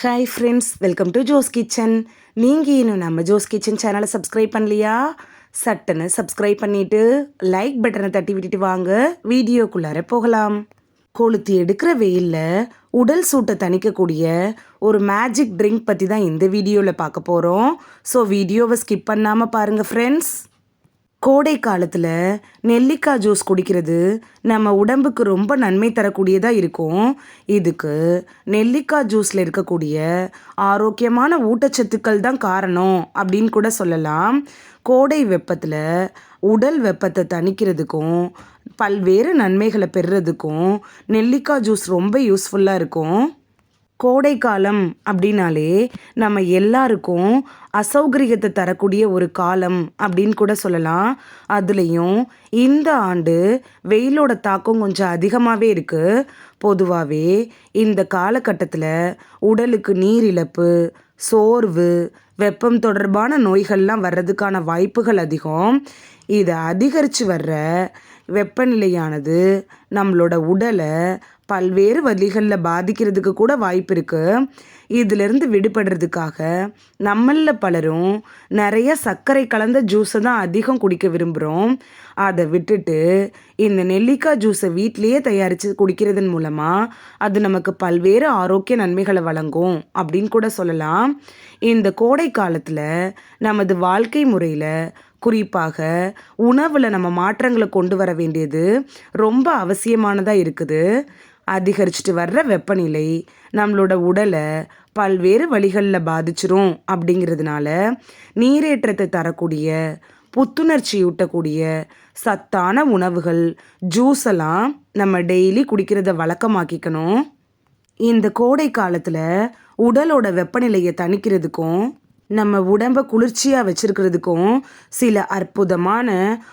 Hi friends welcome to Jo's kitchen நீங்கள் இன்னும் நம்ம ஜோஸ் கிச்சன் சேனலை சப்ஸ்கிரைப் பண்ணலையா? சட்டுன்னு சப்ஸ்கிரைப் பண்ணிவிட்டு லைக் பட்டனை தட்டி விட்டுட்டு வாங்க. வீடியோக்குள்ளார போகலாம். கொளுத்தி எடுக்கிற வெயிலில் உடல் சூட்டை தணிக்கக்கூடிய ஒரு மேஜிக் ட்ரிங்க் பற்றி தான் இந்த வீடியோவில் பார்க்க போகிறோம் ஸோ வீடியோவை ஸ்கிப் பண்ணாமல் பாருங்கள் ஃப்ரெண்ட்ஸ் கோடை காலத்தில் நெல்லிக்காய் ஜூஸ் குடிக்கிறது நம்ம உடம்புக்கு ரொம்ப நன்மை தரக்கூடியதாக இருக்கும். இதுக்கு நெல்லிக்காய் ஜூஸில் இருக்கக்கூடிய ஆரோக்கியமான ஊட்டச்சத்துக்கள் தான் காரணம் அப்படின்னு கூட சொல்லலாம். கோடை வெப்பத்தில் உடல் வெப்பத்தை தணிக்கிறதுக்கும் பல்வேறு நன்மைகளை பெறுறதுக்கும் நெல்லிக்காய் ஜூஸ் ரொம்ப யூஸ்ஃபுல்லாக இருக்கும். கோடை காலம் அப்படின்னாலே நம்ம எல்லாருக்கும் அசௌகரியத்தை தரக்கூடிய ஒரு காலம் அப்படின்னு கூட சொல்லலாம். அதுலேயும் இந்த ஆண்டு வெயிலோட தாக்கம் கொஞ்சம் அதிகமாகவே இருக்குது பொதுவாகவே இந்த காலகட்டத்தில் உடலுக்கு நீர் இழப்பு சோர்வு வெப்பம் தொடர்பான நோய்கள்லாம் வர்றதுக்கான வாய்ப்புகள் அதிகம். இதை அதிகரித்து வர்ற வெப்பநிலையானது நம்மளோட உடலை பல்வேறு வழிகளில் பாதிக்கிறதுக்கு கூட வாய்ப்பு இருக்குது இதிலிருந்து விடுபடுறதுக்காக நம்மளில் பலரும் நிறைய சர்க்கரை கலந்த ஜூஸை தான் அதிகம் குடிக்க விரும்புகிறோம் அதை விட்டுட்டு இந்த நெல்லிக்காய் ஜூஸை வீட்டிலையே தயாரித்து குடிக்கிறதன் மூலமாக அது நமக்கு பல்வேறு ஆரோக்கிய நன்மைகளை வழங்கும் அப்படின்னு கூட சொல்லலாம். இந்த கோடை காலத்தில் நமது வாழ்க்கை முறையில் குறிப்பாக உணவில் நம்ம மாற்றங்களை கொண்டு வர வேண்டியது ரொம்ப அவசியமானதாக இருக்குது. அதிகரிச்சுட்டு வர்ற வெப்பநிலை நம்மளோட உடலை பல்வேறு வழிகளில் பாதிச்சிரும் அப்படிங்கிறதுனால நீரேற்றத்தை தரக்கூடிய புத்துணர்ச்சி ஊட்டக்கூடிய சத்தான உணவுகள் ஜூஸ் எல்லாம் நம்ம டெய்லி குடிக்கிறத வழக்கமாக்கிக்கணும். இந்த கோடை காலத்தில் உடலோட வெப்பநிலையை தணிக்கிறதுக்கும் நம்ம உடம்பை குளிர்ச்சியாக வச்சிருக்கிறதுக்கும் சில அற்புதமான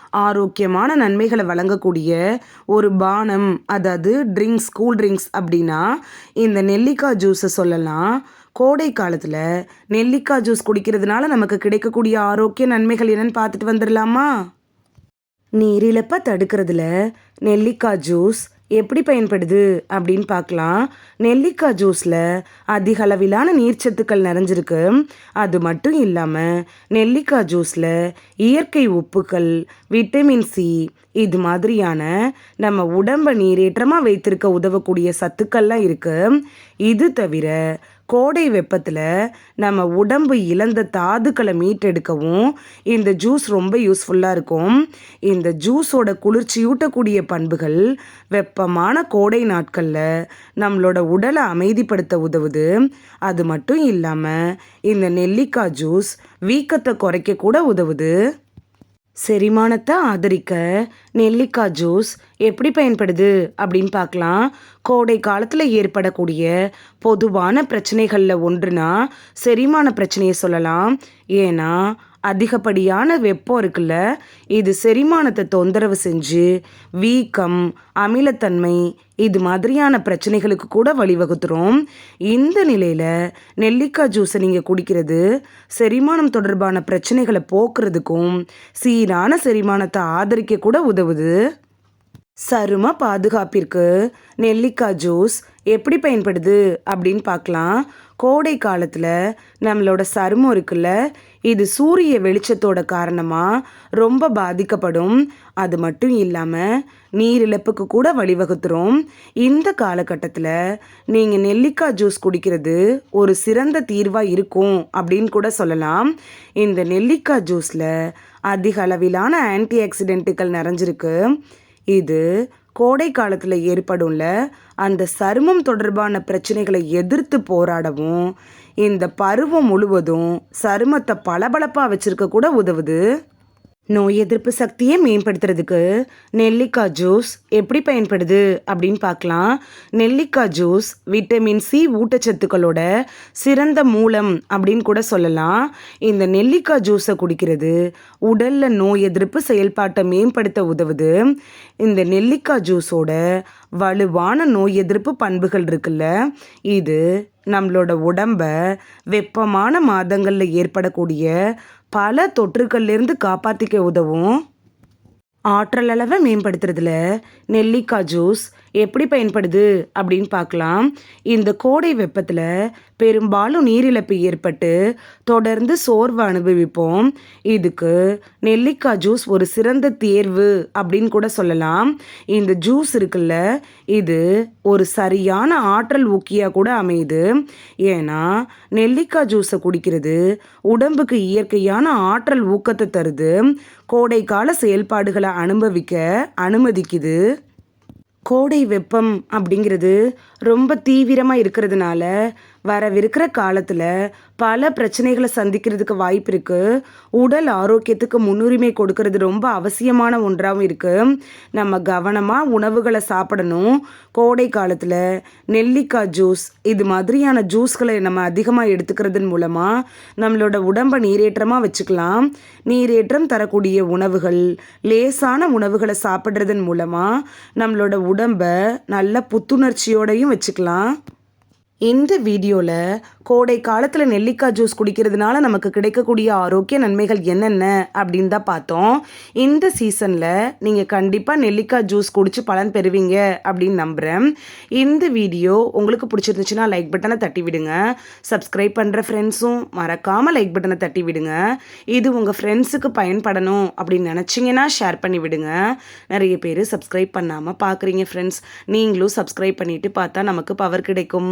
ஆரோக்கியமான நன்மைகளை வழங்கக்கூடிய ஒரு பானம் அதாவது ட்ரிங்க்ஸ் கூல் ட்ரிங்க்ஸ் அப்படின்னா இந்த நெல்லிக்காய் ஜூஸை சொல்லலாம். கோடை காலத்தில் நெல்லிக்காய் ஜூஸ் குடிக்கிறதுனால நமக்கு கிடைக்கக்கூடிய ஆரோக்கிய நன்மைகள் என்னன்னு பார்த்துட்டு வந்துடலாமா? நீரிழப்பை தடுக்கிறதுல நெல்லிக்காய் ஜூஸ் எப்படி பயன்படுது அப்படின்னு பார்க்கலாம். நெல்லிக்காய் ஜூஸில் அதிக அளவிலான நீர்ச்சத்துக்கள் நிறைஞ்சிருக்கு. அது மட்டும் இல்லாமல் நெல்லிக்காய் ஜூஸில் இயற்கை உப்புக்கள் விட்டமின் சி இது மாதிரியான நம்ம உடம்பை நீரேற்றமாக வைத்திருக்க உதவக்கூடிய சத்துக்கள்லாம் இருக்குது இது தவிர கோடை வெப்பத்தில் நம்ம உடம்பு இழந்த தாதுக்களை மீட்டெடுக்கவும் இந்த ஜூஸ் ரொம்ப யூஸ்ஃபுல்லாக இருக்கும். இந்த ஜூஸோட குளிர்ச்சியூட்டக்கூடிய பண்புகள் வெப்பமான கோடை நாட்களில் நம்மளோட உடலை அமைதிப்படுத்த உதவுது. அது மட்டும் இல்லாமல் இந்த நெல்லிக்காய் ஜூஸ் வீக்கத்தை குறைக்க கூட உதவுது. செரிமானத்தை ஆதரிக்க நெல்லிக்காய் ஜூஸ் எப்படி பயன்படுது அப்படின்னு பார்க்கலாம். கோடை காலத்தில் ஏற்படக்கூடிய பொதுவான பிரச்சனைகளில் ஒன்றுனா செரிமான பிரச்சனையை சொல்லலாம். ஏன்னா அதிகப்படியான வெப்பம் இருக்குல்ல இது செரிமானத்தை தொந்தரவு செஞ்சு வீக்கம் அமிலத்தன்மை இது மாதிரியான பிரச்சனைகளுக்கு கூட வழிவகுத்துரும் இந்த நிலையில் நெல்லிக்காய் ஜூஸை நீங்கள் குடிக்கிறது செரிமானம் தொடர்பான பிரச்சனைகளை போக்குறதுக்கும் சீரான செரிமானத்தை ஆதரிக்க கூட உதவுது. சரும பாதுகாப்பிற்கு நெல்லிக்காய் ஜூஸ் எப்படி பயன்படுது அப்படின்னு பார்க்கலாம். கோடை காலத்தில் நம்மளோட சருமம் இருக்குல்ல இது சூரிய வெளிச்சத்தோட காரணமாக ரொம்ப பாதிக்கப்படும். அது மட்டும் இல்லாமல் நீரிழப்புக்கு கூட வழிவகுத்துரும். இந்த காலகட்டத்தில் நீங்கள் நெல்லிக்காய் ஜூஸ் குடிக்கிறது ஒரு சிறந்த தீர்வாக இருக்கும் அப்படின்னு கூட சொல்லலாம். இந்த நெல்லிக்காய் ஜூஸில் அதிக அளவிலான ஆன்டி ஆக்சிடென்ட்டுகள் நிறைஞ்சிருக்கு. இது கோடை காலத்தில் ஏற்படும்ல அந்த சருமம் தொடர்பான பிரச்சனைகளை எதிர்த்து போராடவும் இந்த பருவம் முழுவதும் சருமத்தை பளபளப்பாக வச்சிருக்க கூட உதவுது. நோய் எதிர்ப்பு சக்தியை மேம்படுத்துறதுக்கு நெல்லிக்காய் ஜூஸ் எப்படி பயன்படுது அப்படின்னு பார்க்கலாம். நெல்லிக்காய் ஜூஸ் விட்டமின் சி ஊட்டச்சத்துக்களோட சிறந்த மூலம் அப்படின்னு கூட சொல்லலாம். இந்த நெல்லிக்காய் ஜூஸை குடிக்கிறது உடலில் நோய் எதிர்ப்பு செயல்பாட்டை மேம்படுத்த உதவுது. இந்த நெல்லிக்காய் ஜூஸோட வலுவான நோய் எதிர்ப்பு பண்புகள் இருக்குல்ல இது நம்மளோட உடம்ப வெப்பமான மாதங்களில் ஏற்படக்கூடிய பல தொற்றுக்கள்லேருந்து காப்பாற்றிக்க உதவும். ஆற்றல் அளவை மேம்படுத்துறதுல நெல்லிக்காய் ஜூஸ் எப்படி பயன்படுது அப்படின்னு பார்க்கலாம். இந்த கோடை வெப்பத்தில் பெரும்பாலும் நீரிழப்பு ஏற்பட்டு தொடர்ந்து சோர்வு அனுபவிப்போம். இதுக்கு நெல்லிக்காய் ஜூஸ் ஒரு சிறந்த தேர்வு அப்படின்னு கூட சொல்லலாம். இந்த ஜூஸ் இருக்குல்ல இது ஒரு சரியான ஆற்றல் ஊக்கியாக கூட அமையுது. ஏன்னா நெல்லிக்காய் ஜூஸை குடிக்கிறது உடம்புக்கு இயற்கையான ஆற்றல் ஊக்கத்தை தருது. கோடைக்கால செயல்பாடுகளை அனுபவிக்க அனுமதிக்குது. கோடை வெப்பம் அப்படிங்கிறது ரொம்ப தீவிரமாக இருக்கிறதுனால வரவிருக்கிற காலத்தில் பல பிரச்சனைகளை சந்திக்கிறதுக்கு வாய்ப்பு இருக்குது உடல் ஆரோக்கியத்துக்கு முன்னுரிமை கொடுக்கறது ரொம்ப அவசியமான ஒன்றாகவும் இருக்குது நம்ம கவனமாக உணவுகளை சாப்பிடணும். கோடை காலத்தில் நெல்லிக்காய் ஜூஸ் இது மாதிரியான ஜூஸ்களை நம்ம அதிகமாக எடுத்துக்கிறதன் மூலமாக நம்மளோட உடம்பை நீரேற்றமாக வச்சுக்கலாம். நீரேற்றம் தரக்கூடிய உணவுகள் லேசான உணவுகளை சாப்பிட்றதன் மூலமாக நம்மளோட உடம்பை நல்ல புத்துணர்ச்சியோடையும் வச்சுக்கலாம். இந்த வீடியோவில் கோடை காலத்தில் நெல்லிக்காய் ஜூஸ் குடிக்கிறதுனால நமக்கு கிடைக்கக்கூடிய ஆரோக்கிய நன்மைகள் என்னென்ன அப்படின்னு தான் பார்த்தோம். இந்த சீசனில் நீங்கள் கண்டிப்பாக நெல்லிக்காய் ஜூஸ் குடித்து பலன் பெறுவீங்க அப்படின்னு நம்புகிறேன் இந்த வீடியோ உங்களுக்கு பிடிச்சிருந்துச்சுன்னா லைக் பட்டனை தட்டி விடுங்க. சப்ஸ்கிரைப் பண்ணுற ஃப்ரெண்ட்ஸும் மறக்காமல் லைக் பட்டனை தட்டி விடுங்க. இது உங்கள் ஃப்ரெண்ட்ஸுக்கு பயன்படணும் அப்படின்னு நினச்சிங்கன்னா ஷேர் பண்ணி விடுங்க. நிறைய பேர் சப்ஸ்கிரைப் பண்ணாமல் பார்க்குறீங்க ஃப்ரெண்ட்ஸ் நீங்களும் சப்ஸ்கிரைப் பண்ணிவிட்டு பார்த்தா நமக்கு பவர் கிடைக்கும்.